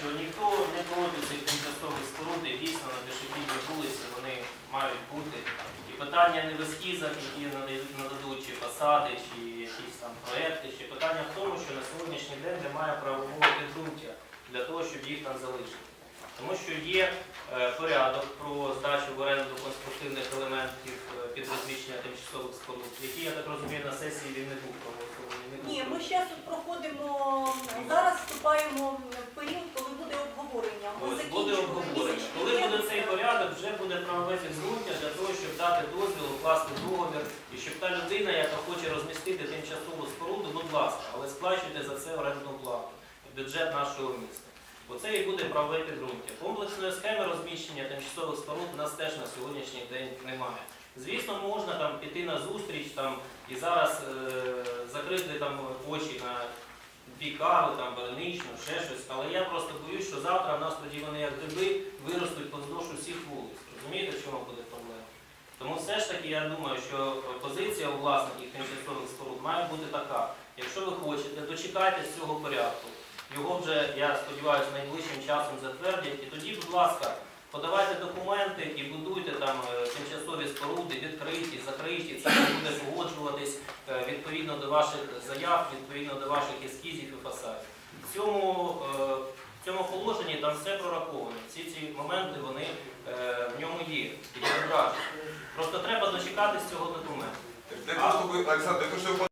що ніхто не проти цих тимчасових споруд, і дійсно на пішохідній вулиці вони мають бути. І питання не в ескізах, які нададуть, чи фасади, чи якісь там проекти, чи питання в тому, що на сьогоднішній день немає правового підґрунтя для того, щоб їх там залишити. Тому що є е, порядок про здачу в оренду конструктивних елементів е, під розміщення тимчасових споруд, який, я так розумію, на сесії він вже буде правове підґрунтя для того, щоб дати дозвіл, укласти договір, і щоб та людина, яка хоче розмістити тимчасову споруду, будь ласка, але сплачуйте за це орендну плату в бюджет нашого міста. Оце і буде правове підґрунтя. Комплексної схеми розміщення тимчасових споруд у нас теж на сьогоднішній день немає. Звісно, можна там піти на зустріч там і зараз е, закрити там очі на пікару, там бараничну, ще щось. Але я просто боюсь, що завтра в нас тоді вони як гриби виростуть чому буде проблема? Тому все ж таки я думаю, що позиція власників тимчасових споруд має бути така. Якщо ви хочете, дочекайтесь цього порядку. Його вже, я сподіваюся, найближчим часом затвердять. І тоді, будь ласка, подавайте документи і будуйте там е, тимчасові споруди, відкриті, закриті. Це буде погоджуватись е, відповідно до ваших заяв, відповідно до ваших ескізів і фасадів. В цьому, е, в цьому положенні там все прораховано. Всі ці моменти вони е, в ньому є. І відображені. Просто треба дочекатись цього документу. Для